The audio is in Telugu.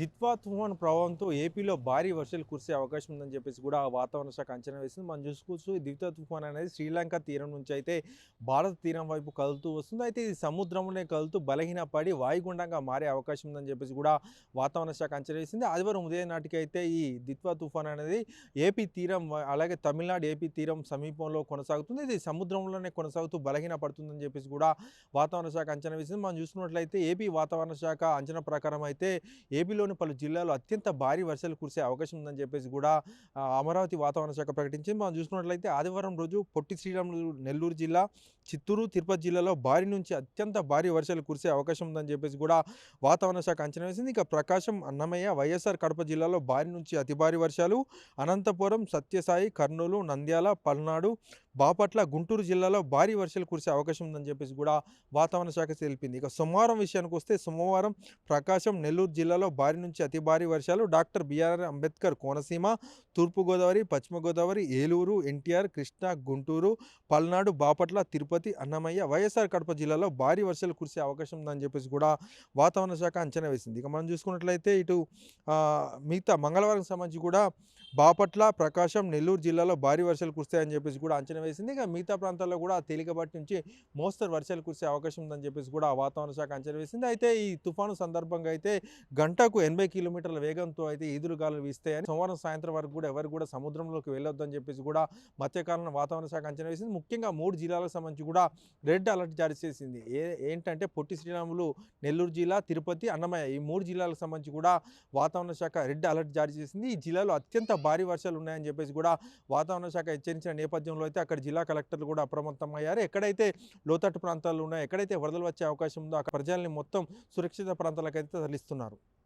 దిత్వా తుఫాన్ ప్రభావంతో ఏపీలో భారీ వర్షాలు కురిసే అవకాశం ఉందని చెప్పేసి కూడా వాతావరణ శాఖ అంచనా వేసింది. మనం చూసుకోవచ్చు దిత్వా తుఫాన్ అనేది శ్రీలంక తీరం నుంచి అయితే భారత తీరం వైపు కదులుతూ వస్తుంది. అయితే ఇది సముద్రంలోనే కదులుతూ బలహీనపడి వాయుగుండంగా మారే అవకాశం ఉందని చెప్పేసి కూడా వాతావరణ శాఖ అంచనా వేసింది. ఆదివారం ఉదయం నాటికి అయితే ఈ దిత్వా తుఫాన్ అనేది ఏపీ తీరం అలాగే తమిళనాడు ఏపీ తీరం సమీపంలో కొనసాగుతుంది. ఇది సముద్రంలోనే కొనసాగుతూ బలహీన పడుతుందని చెప్పేసి కూడా వాతావరణ శాఖ అంచనా వేసింది. మనం చూసుకున్నట్లయితే ఏపీ వాతావరణ శాఖ అంచనా ప్రకారం అయితే ఏపీలో ఏపీలోని పలు జిల్లాల్లో అత్యంత భారీ వర్షాలు కురిసే అవకాశం ఉందని చెప్పేసి కూడా అమరావతి వాతావరణ శాఖ ప్రకటించింది. మనం చూసుకున్నట్లయితే ఆదివారం రోజు పొట్టి శ్రీరాములు నెల్లూరు జిల్లా చిత్తూరు తిరుపతి జిల్లాలో భారీ నుంచి అత్యంత భారీ వర్షాలు కురిసే అవకాశం ఉందని చెప్పేసి కూడా వాతావరణ శాఖ అంచనా వేసింది. ఇక ప్రకాశం అన్నమయ్య వైఎస్ఆర్ కడప జిల్లాలో భారీ నుంచి అతి భారీ వర్షాలు అనంతపురం సత్యసాయి కర్నూలు నంద్యాల పల్నాడు బాపట్ల గుంటూరు జిల్లాలో భారీ వర్షాలు కురిసే అవకాశం ఉందని చెప్పేసి కూడా వాతావరణ శాఖ తెలిపింది. ఇక సోమవారం విషయానికి వస్తే సోమవారం ప్రకాశం నెల్లూరు జిల్లాలో భారీ నుంచి అతి భారీ వర్షాలు doctor B R Ambedkar Konaseema Turpu Godavari పశ్చిమ గోదావరి ఏలూరు ఎన్టీఆర్ కృష్ణా గుంటూరు పల్నాడు బాపట్ల తిరుపతి అన్నమయ్య వైఎస్ఆర్ కడప జిల్లాలో భారీ వర్షాలు కురిసే అవకాశం ఉందని చెప్పేసి కూడా వాతావరణ శాఖ అంచనా వేసింది. ఇక మనం చూసుకున్నట్లయితే ఇటు మిగతా మంగళవారం సంబంధించి కూడా బాపట్ల ప్రకాశం నెల్లూరు జిల్లాలో భారీ వర్షాలు కురుస్తాయని చెప్పేసి కూడా అంచనా వేసింది. ఇక మిగతా ప్రాంతాల్లో కూడా తేలికపాటి నుంచి మోస్తరు వర్షాలు కురిసే అవకాశం ఉందని చెప్పేసి కూడా వాతావరణ శాఖ అంచనా వేసింది. అయితే ఈ తుఫాను సందర్భంగా అయితే గంటకు ఎనభై కిలోమీటర్ల వేగంతో అయితే ఈదురు గాలులు వీస్తాయని సోమవారం సాయంత్రం వరకు కూడా ఎవరు కూడా సముద్రంలోకి వెళ్ళొద్దని చెప్పేసి కూడా మత్స్యకాలం వాతావరణ శాఖ అంచనా వేసింది. ముఖ్యంగా మూడు జిల్లాలకు సంబంధించి కూడా రెడ్ అలర్ట్ జారీ చేసింది. ఏ ఏంటంటే పొట్టి శ్రీరాములు నెల్లూరు జిల్లా తిరుపతి అన్నమయ్య ఈ మూడు జిల్లాలకు సంబంధించి కూడా వాతావరణ శాఖ రెడ్ అలర్ట్ జారీ చేసింది. ఈ జిల్లాలో అత్యంత భారీ వర్షాలు ఉన్నాయని చెప్పేసి కూడా వాతావరణ శాఖ హెచ్చరించిన నేపథ్యంలో అయితే అక్కడ జిల్లా కలెక్టర్లు కూడా అప్రమత్తం అయ్యారు ఎక్కడైతే లోతట్టు ప్రాంతాలు ఉన్నాయో ఎక్కడైతే వరదలు వచ్చే అవకాశం ఉందో అక్కడ ప్రజల్ని మొత్తం సురక్షిత ప్రాంతాలకైతే తరలిస్తున్నారు.